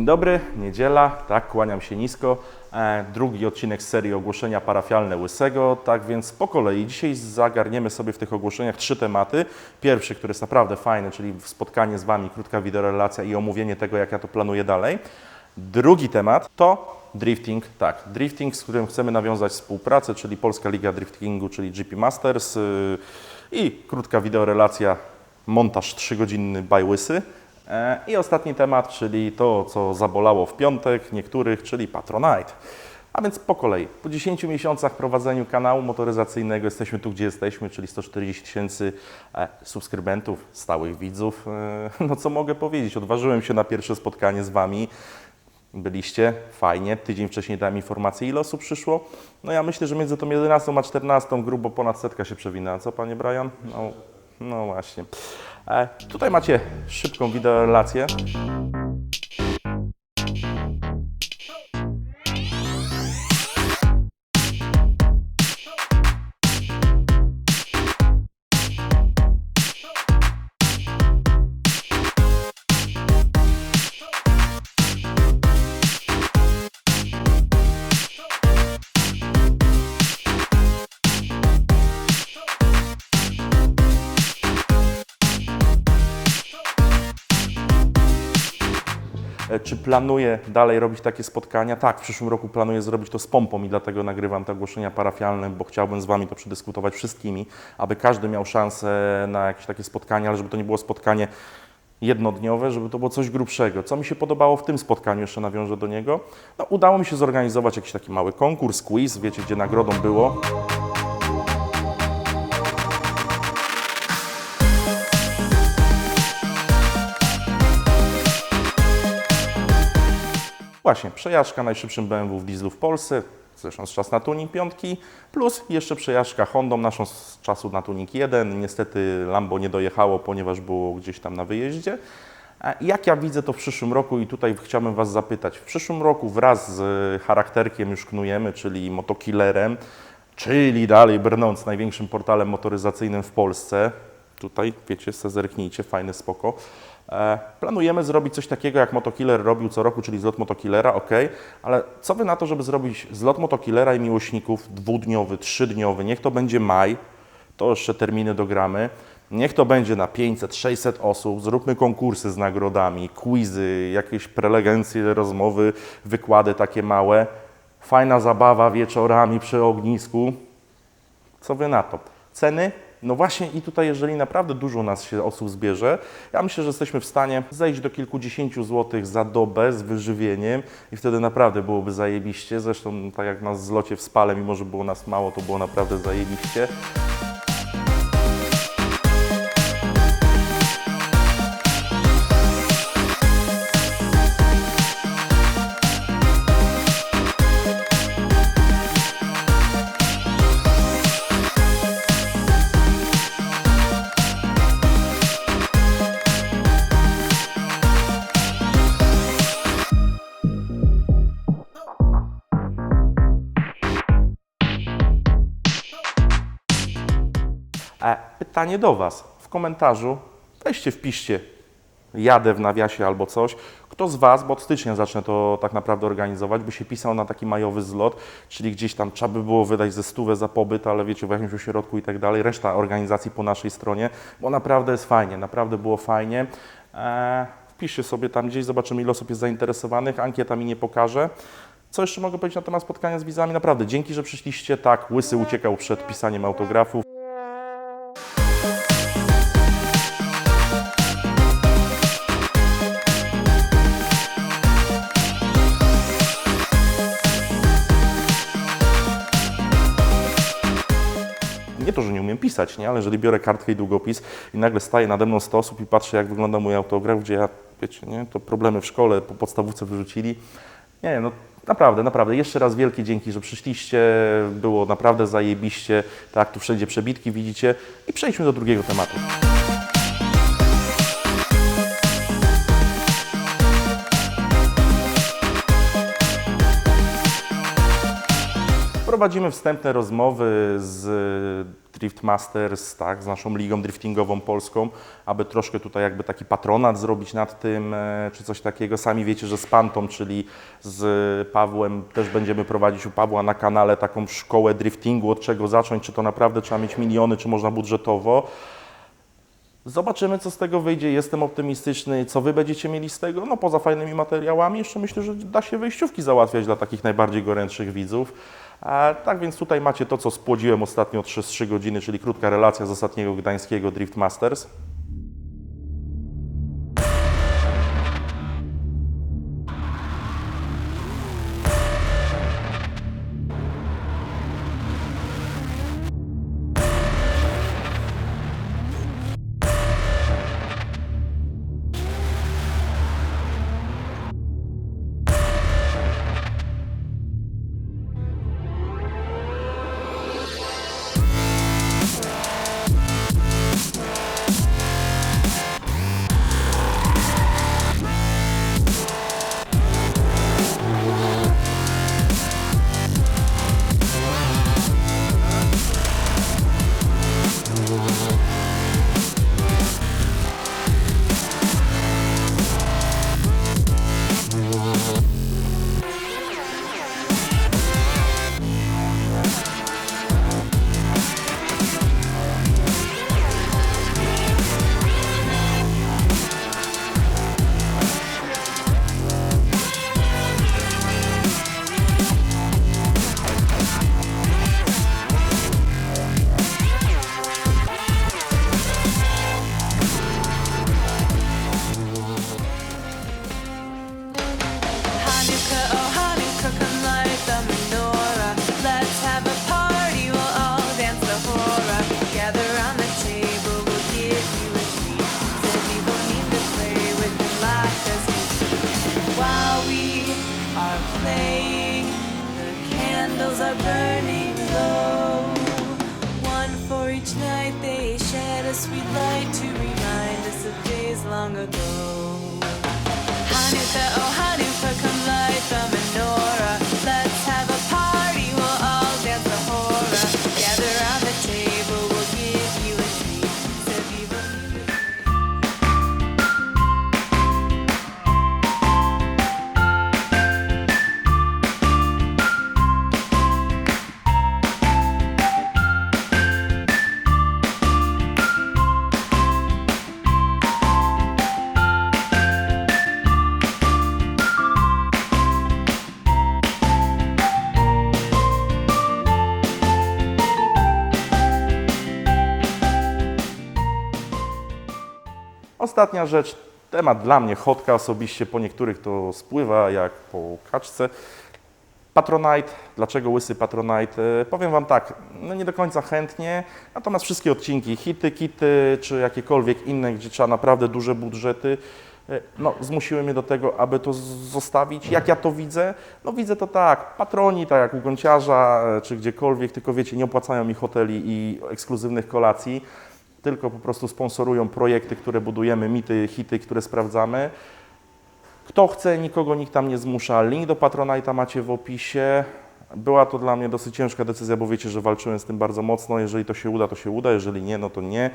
Dzień dobry, niedziela, tak, kłaniam się nisko. E, drugi odcinek z serii ogłoszenia parafialne Łysego, tak więc po kolei. Dzisiaj zagarniemy sobie w tych ogłoszeniach trzy tematy. Pierwszy, który jest naprawdę fajny, czyli spotkanie z Wami, krótka wideorelacja i omówienie tego, jak ja to planuję dalej. Drugi temat to drifting, tak, drifting, z którym chcemy nawiązać współpracę, czyli Polska Liga Driftingu, czyli GP Masters yy, i krótka wideorelacja, montaż 3-godzinny by Łysy. E, I ostatni temat, czyli to, co zabolało w piątek niektórych, czyli Patronite. A więc po kolei. Po 10 miesiącach prowadzeniu kanału motoryzacyjnego jesteśmy tu, gdzie jesteśmy, czyli 140 tysięcy e, subskrybentów, stałych widzów. E, No co mogę powiedzieć? Odważyłem się na pierwsze spotkanie z Wami. Byliście, fajnie. Tydzień wcześniej dałem informację, ile osób przyszło. No ja myślę, że między tą 11 a 14 grubo ponad setka się przewinęła. Co, Panie Brian? No, no właśnie. E, tutaj macie szybką wideorelację. E, Czy planuję dalej robić takie spotkania? Tak, w przyszłym roku planuję zrobić to z pompą i dlatego nagrywam te ogłoszenia parafialne, bo chciałbym z Wami to przedyskutować wszystkimi, aby każdy miał szansę na jakieś takie spotkanie, ale żeby to nie było spotkanie jednodniowe, żeby to było coś grubszego. Co mi się podobało w tym spotkaniu, jeszcze nawiążę do niego, no, udało mi się zorganizować jakiś taki mały konkurs, quiz, wiecie, gdzie nagrodą było Właśnie, przejażdżka najszybszym BMW w dieslu w Polsce, zresztą z czas na tuning piątki, plus jeszcze przejażdżka Hondą naszą z czasu na tuning 1. Niestety Lambo nie dojechało, ponieważ było gdzieś tam na wyjeździe. Jak ja widzę to w przyszłym roku i tutaj chciałbym Was zapytać. W przyszłym roku wraz z charakterkiem już knujemy, czyli motokillerem, czyli dalej brnąc największym portalem motoryzacyjnym w Polsce. Tutaj, wiecie, se zerknijcie, fajny spoko. E, Planujemy zrobić coś takiego, jak Motokiller robił co roku, czyli zlot Motokillera, ok, ale co Wy na to, żeby zrobić zlot Motokillera i miłośników dwudniowy, trzydniowy, niech to będzie maj, to jeszcze terminy dogramy, niech to będzie na 500, 600 osób, zróbmy konkursy z nagrodami, quizy, jakieś prelegencje, rozmowy, wykłady takie małe, fajna zabawa wieczorami przy ognisku, co wy na to? Ceny? No właśnie i tutaj, jeżeli naprawdę dużo nas się osób zbierze, ja myślę, że jesteśmy w stanie zejść do kilkudziesięciu złotych za dobę z wyżywieniem i wtedy naprawdę byłoby zajebiście. Zresztą tak jak na zlocie w Spale, mimo że było nas mało, to było naprawdę zajebiście. Pytanie do Was. W komentarzu weźcie, wpiszcie jadę w nawiasie albo coś. Kto z Was, bo od stycznia zacznę to tak naprawdę organizować, by się pisał na taki majowy zlot, czyli gdzieś tam trzeba by było wydać ze stówę za pobyt, ale wiecie, w jakimś ośrodku i tak dalej. Reszta organizacji po naszej stronie, bo naprawdę jest fajnie, naprawdę było fajnie. E, wpiszcie sobie tam gdzieś, zobaczymy ile osób jest zainteresowanych. Ankieta mi nie pokaże. Co jeszcze mogę powiedzieć na temat spotkania z widzami? Naprawdę, dzięki, że przyszliście. Tak, Łysy uciekał przed pisaniem autografów. Nie to, że nie umiem pisać, nie? ale jeżeli biorę kartkę i długopis i nagle staje nade mną 100 osób i patrzę, jak wygląda mój autograf, gdzie ja, wiecie, nie? to problemy w szkole, po podstawówce wyrzucili. Nie, no naprawdę, naprawdę. Jeszcze raz wielkie dzięki, że przyszliście. Było naprawdę zajebiście. Tak, tu wszędzie przebitki widzicie. I przejdźmy do drugiego tematu. Prowadzimy wstępne rozmowy z Drift Masters, tak, z naszą ligą driftingową polską, aby troszkę tutaj jakby taki patronat zrobić nad tym, e, czy coś takiego. Sami wiecie, że z Pantą, czyli z Pawłem też będziemy prowadzić u Pawła na kanale taką szkołę driftingu, od czego zacząć, czy to naprawdę trzeba mieć miliony, czy można budżetowo. Zobaczymy, co z tego wyjdzie. Jestem optymistyczny. Co Wy będziecie mieli z tego? No poza fajnymi materiałami, jeszcze myślę, że da się wejściówki załatwiać dla takich najbardziej gorętszych widzów. Tak więc tutaj macie to, co spłodziłem ostatnio 3 godziny, czyli krótka relacja z ostatniego gdańskiego Drift Masters. Sweet light to remind us of days long ago. Ostatnia rzecz, temat dla mnie, chotka osobiście, po niektórych to spływa jak po kaczce. Patronite, dlaczego łysy Patronite? E, Powiem Wam tak, no nie do końca chętnie, natomiast wszystkie odcinki, hity, kity, czy jakiekolwiek inne, gdzie trzeba naprawdę duże budżety, e, no, zmusiły mnie do tego, aby to zostawić. Jak ja to widzę? No widzę to tak, patroni, tak jak u Gąciarza, e, czy gdziekolwiek, tylko wiecie, nie opłacają mi hoteli i ekskluzywnych kolacji, tylko po prostu sponsorują projekty, które budujemy, mity, hity, które sprawdzamy. Kto chce, nikogo nikt tam nie zmusza. Link do Patronite'a macie w opisie. Była to dla mnie dosyć ciężka decyzja, bo wiecie, że walczyłem z tym bardzo mocno. Jeżeli to się uda, to się uda, jeżeli nie, no to nie.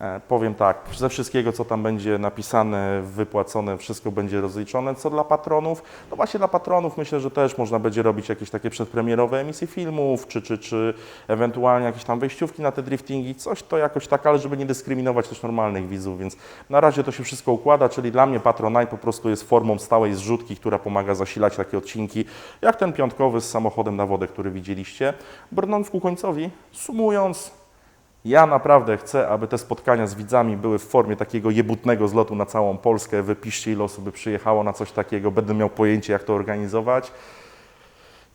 E, Powiem tak, ze wszystkiego, co tam będzie napisane, wypłacone, wszystko będzie rozliczone. Co dla patronów? No właśnie dla patronów myślę, że też można będzie robić jakieś takie przedpremierowe emisje filmów, czy, czy, czy ewentualnie jakieś tam wejściówki na te driftingi, coś to jakoś tak, ale żeby nie dyskryminować też normalnych widzów, więc na razie to się wszystko układa, czyli dla mnie Patronite po prostu jest formą stałej zrzutki, która pomaga zasilać takie odcinki, jak ten piątkowy z samochodem na wodę, który widzieliście. Brnąc ku końcowi, sumując, ja naprawdę chcę, aby te spotkania z widzami były w formie takiego jebutnego zlotu na całą Polskę. Wypiszcie, ile osób by przyjechało na coś takiego. Będę miał pojęcie, jak to organizować.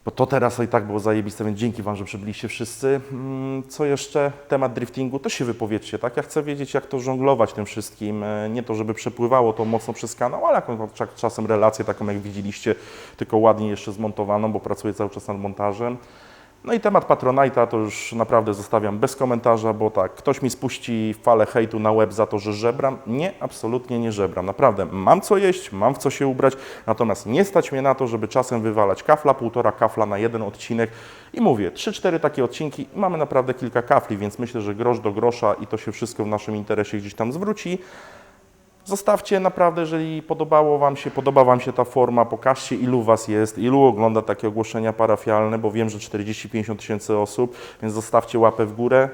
Bo to teraz i tak było zajebiste, więc dzięki Wam, że przybyliście wszyscy. Mm, Co jeszcze? Temat driftingu. Też się wypowiedzcie, tak? Ja chcę wiedzieć, jak to żonglować tym wszystkim. E, Nie to, żeby przepływało to mocno przez kanał, ale jakąś cza- czasem relację taką, jak widzieliście, tylko ładnie jeszcze zmontowaną, bo pracuję cały czas nad montażem. No i temat Patronite'a to już naprawdę zostawiam bez komentarza, bo tak, ktoś mi spuści falę hejtu na web za to, że żebram. Nie, absolutnie nie żebram. Naprawdę, mam co jeść, mam w co się ubrać, natomiast nie stać mnie na to, żeby czasem wywalać kafla, półtora kafla na jeden odcinek. I mówię, 3-4 takie odcinki mamy naprawdę kilka kafli, więc myślę, że grosz do grosza i to się wszystko w naszym interesie gdzieś tam zwróci. Zostawcie naprawdę, jeżeli podobało Wam się, podoba Wam się ta forma, pokażcie ilu Was jest, ilu ogląda takie ogłoszenia parafialne, bo wiem, że 40-50 tysięcy osób, więc zostawcie łapę w górę.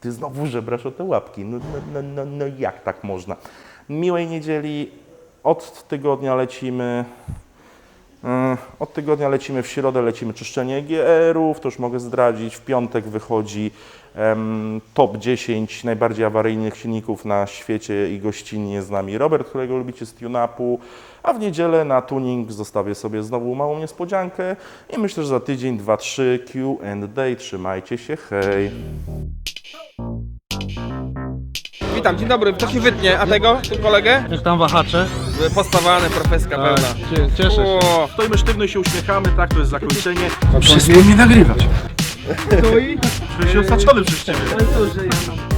Ty znowu żebrasz o te łapki, no, no, no, no, no jak tak można? Miłej niedzieli, od tygodnia lecimy, od tygodnia lecimy w środę, lecimy czyszczenie EGR-ów, to już mogę zdradzić. W piątek wychodzi top 10 najbardziej awaryjnych silników na świecie i gościnnie z nami Robert, którego lubicie z TuneUpu. A w niedzielę na tuning zostawię sobie znowu małą niespodziankę i myślę, że za tydzień, dwa, trzy Q&A. Trzymajcie się, hej! Witam, dzień dobry. To się wytnie, a tego, tu kolegę? Jak tam wahacze? Postawane, profeska pełna. Cie- Cieszę się. O, Stoimy sztywno i się uśmiechamy, tak, to jest zakończenie. Wszystko mnie nagrywać. Byłeś osaczony przez Ciebie. Ale to, że ja